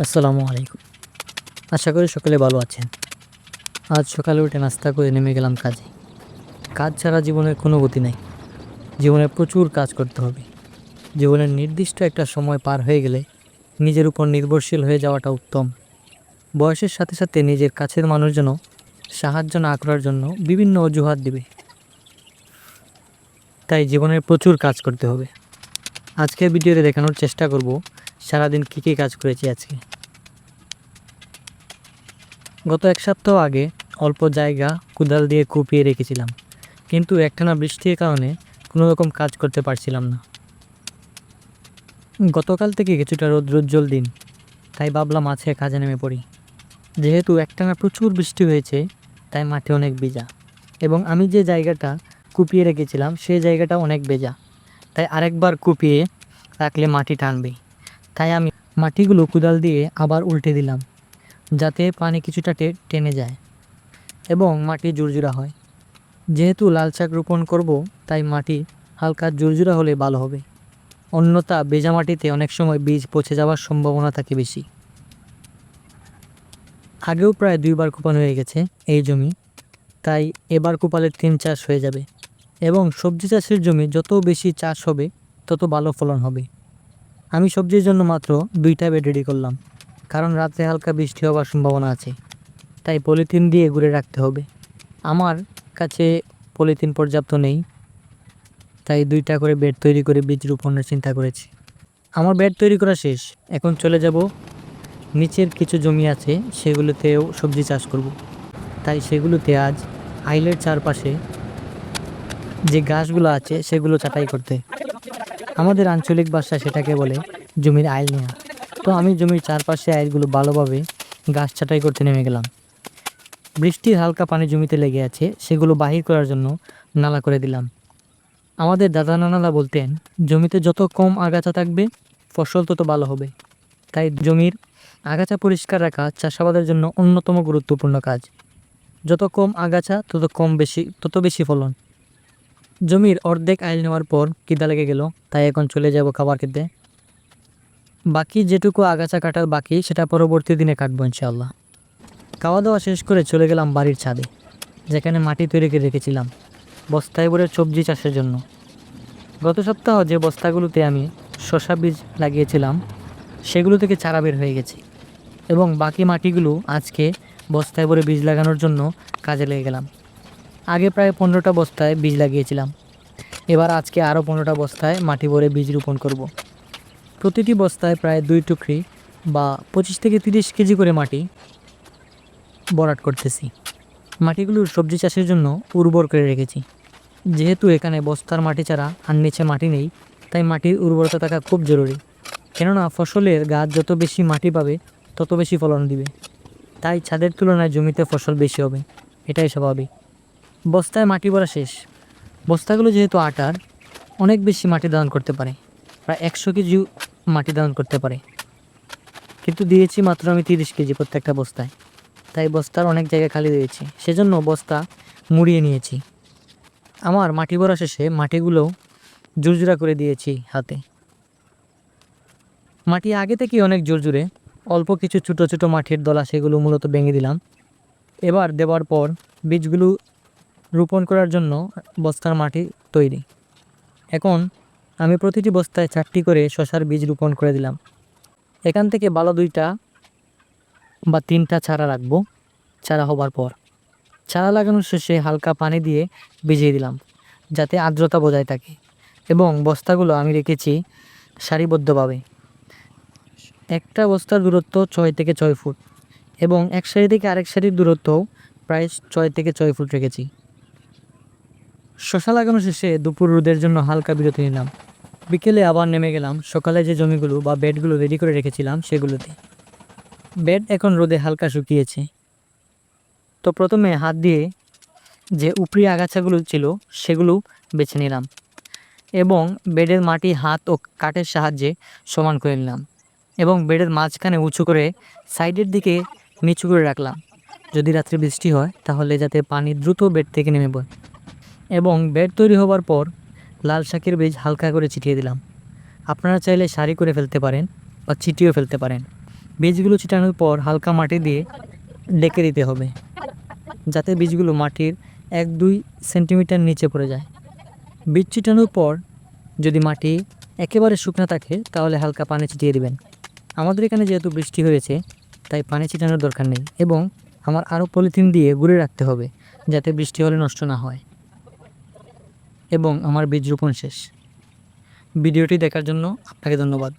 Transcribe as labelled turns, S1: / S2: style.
S1: আসসালামু আলাইকুম। আশা করি সকলে ভালো আছেন। আজ সকালে উঠে নাস্তা করে নেমে গেলাম কাজে। কাজ ছাড়া জীবনের কোনো গতি নাই। জীবনে প্রচুর কাজ করতে হবে। জীবনের নির্দিষ্ট একটা সময় পার হয়ে গেলে নিজের উপর নির্ভরশীল হয়ে যাওয়াটা উত্তম। বয়সের সাথে সাথে নিজের কাছের মানুষজন সাহায্য না করার জন্য বিভিন্ন অজুহাত দিবে। তাই জীবনের প্রচুর কাজ করতে হবে। আজকের ভিডিওতে দেখানোর চেষ্টা করব সারাদিন কী কী কাজ করেছি আজকে? গত এক সপ্তাহ আগে অল্প জায়গা কুদাল দিয়ে কুপিয়ে রেখেছিলাম। কিন্তু একটানা বৃষ্টির কারণে কোনো রকম কাজ করতে পারছিলাম না। গতকাল থেকে কিছুটা রৌদ্রোজ্জ্বল দিন, তাই ভাবলাম আজকে কাজে নেমে পড়ি। যেহেতু একটানা প্রচুর বৃষ্টি হয়েছে, তাই মাঠে অনেক ভেজা। এবং আমি যে জায়গাটা কুপিয়ে রেখেছিলাম, সেই জায়গাটা অনেক ভেজা। তাই আরেকবার কুপিয়ে রাখলে মাটি টানবে। তাই আমি মাটিগুলো কুদাল দিয়ে আবার উল্টে দিলাম, যাতে পানি কিছুটা টেনে যায় এবং মাটি জুরজুরা হয়। যেহেতু লাল শাক রোপণ করব, তাই মাটি হালকা জুরজুরা হলে ভালো হবে। অন্যথা বেজা মাটিতে অনেক সময় বীজ পচে যাওয়ার সম্ভাবনা থাকে বেশি। আগেও প্রায় দুইবার কোপানো হয়ে গেছে এই জমি, তাই এবার কোপালে তিন চাষ হয়ে যাবে এবং সবজি চাষের জমি যত বেশি চাষ হবে, তত ভালো ফলন হবে। আমি সবজির জন্য মাত্র দুইটা বেড রেডি করলাম, কারণ রাতে হালকা বৃষ্টি হওয়ার সম্ভাবনা আছে, তাই পলিথিন দিয়ে ঘুরে রাখতে হবে। আমার কাছে পলিথিন পর্যাপ্ত নেই, তাই দুইটা করে বেড তৈরি করে বীজ রোপণের চিন্তা করেছি। আমার বেড তৈরি করা শেষ, এখন চলে যাব। নিচের কিছু জমি আছে, সেগুলোতেও সবজি চাষ করব। তাই সেগুলোতে আজ আইলের চারপাশে যে গাছগুলো আছে, সেগুলো ছাঁটাই করতে। আমাদের আঞ্চলিক ভাষায় সেটাকে বলে জমির আইল নেওয়া তো আমি জমির চারপাশে আইলগুলো ভালোভাবে গাছ ছাঁটাই করতে নেমে গেলাম। বৃষ্টির হালকা পানি জমিতে লেগে আছে, সেগুলো বাহির করার জন্য নালা করে দিলাম। আমাদের দাদা নানারা বলতেন, জমিতে যত কম আগাছা থাকবে, ফসল তত ভালো হবে। তাই জমির আগাছা পরিষ্কার রাখা চাষাবাদের জন্য অন্যতম গুরুত্বপূর্ণ কাজ। যত কম আগাছা, তত কম বেশি, তত বেশি ফলন। জমির অর্ধেক আইল নেওয়ার পর কিদা লেগে গেল? তাই এখন চলে যাব খাবার খেতে। বাকি যেটুকু আগাছা কাটার বাকি, সেটা পরবর্তী দিনে কাটবো ইনশাআল্লাহ। খাওয়া দাওয়া শেষ করে চলে গেলাম বাড়ির ছাদে, যেখানে মাটি তৈরি করে রেখেছিলাম, বস্তায় ভরে সবজি চাষের জন্য। গত সপ্তাহ যে বস্তাগুলোতে আমি শশা বীজ লাগিয়েছিলাম, সেগুলো থেকে চারা বের হয়ে গেছে এবং বাকি মাটিগুলো আজকে বস্তায় ভরে বীজ লাগানোর জন্য কাজে লেগে গেলাম। আগে প্রায় পনেরোটা বস্তায় বীজ লাগিয়েছিলাম। এবার আজকে আরও পনেরোটা বস্তায় মাটি ভরে বীজ রোপণ করব। প্রতিটি বস্তায় প্রায় দুই টুকরি বা পঁচিশ থেকে তিরিশ কেজি করে মাটি বরাট করতেছি। মাটিগুলোর সবজি চাষের জন্য উর্বর করে রেখেছি। যেহেতু এখানে বস্তার মাটি ছাড়া আর নিচে মাটি নেই, তাই মাটির উর্বরতা থাকা খুব জরুরি। কেননা ফসলের গাছ যত বেশি মাটি পাবে, তত বেশি ফলন দিবে। তাই ছাদের তুলনায় জমিতে ফসল বেশি হবে, এটাই স্বাভাবিক। বস্তায় মাটি ভরা শেষ। বস্তাগুলো যেহেতু আটার, অনেক বেশি মাটি দান করতে পারে। প্রায় একশো কেজি মাটি দান করতে পারে। কিন্তু দিয়েছি মাত্র আমি তিরিশ কেজি প্রত্যেকটা বস্তায়। তাই বস্তার অনেক জায়গায় খালি দিয়েছি সেজন্য বস্তা মুড়িয়ে নিয়েছি। আমার মাটি ভরা শেষে মাটিগুলো জুরজুরা করে দিয়েছি হাতে। মাটি আগে থেকেই অনেক জোরজুরে অল্প কিছু ছোটো ছোটো মাটির দলা সেগুলো মূলত ভেঙে দিলাম। এবার দেওয়ার পর বীজগুলো রোপণ করার জন্য বস্তার মাটি তৈরি। এখন আমি প্রতিটি বস্তায় চারটি করে শশার বীজ রোপণ করে দিলাম। এখান থেকে ভালো দুইটা বা তিনটা চারা রাখব, চারা হবার পর। চারা লাগানোর শেষে হালকা পানি দিয়ে ভিজিয়ে দিলাম, যাতে আর্দ্রতা বজায় থাকে এবং বস্তাগুলো আমি রেখেছি সারিবদ্ধভাবে। একটা বস্তার দূরত্ব ছয় থেকে ছয় ফুট এবং এক সারি থেকে আরেক সারির দূরত্বও প্রায় ছয় থেকে ছয় ফুট রেখেছি। শশা লাগানো শেষে দুপুর রোদের জন্য হালকা বিরতি নিলাম। বিকেলে আবার নেমে গেলাম। সকালে যে জমিগুলো বা বেডগুলো রেডি করে রেখেছিলাম সেগুলোতে। বেড এখন রোদে হালকা শুকিয়েছে। তো প্রথমে হাত দিয়ে যে উপরি আগাছাগুলো ছিল সেগুলো বেছে নিলাম এবং বেডের মাটি, হাত ও কাঠের সাহায্যে সমান করে নিলাম এবং বেডের মাঝখানে উঁচু করে সাইডের দিকে নিচু করে রাখলাম। যদি রাত্রে বৃষ্টি হয় তাহলে যাতে পানি দ্রুত বেড থেকে নেমে পড়ে। এবং বেড তৈরি হবার পর লাল শাকের বীজ হালকা করে ছিটিয়ে দিলাম। আপনারা চাইলে সারি করে ফেলতে পারেন বা ছিটিয়েও ফেলতে পারেন। বীজগুলো ছিটানোর পর হালকা মাটি দিয়ে ডেকে দিতে হবে, যাতে বীজগুলো মাটির এক দুই সেন্টিমিটার নিচে পড়ে যায়। বীজ ছিটানোর পর যদি মাটি একেবারে শুকনো থাকে, তাহলে হালকা পানি ছিটিয়ে দিবেন। আমাদের এখানে যেহেতু বৃষ্টি হয়েছে, তাই পানি ছিটানোর দরকার নেই এবং আমার আরও পলিথিন দিয়ে গুঁড়ে রাখতে হবে, যাতে বৃষ্টি হলে নষ্ট না হয়। এবং আমার বীজ রোপণ শেষ। ভিডিওটি দেখার জন্য আপনাকে ধন্যবাদ।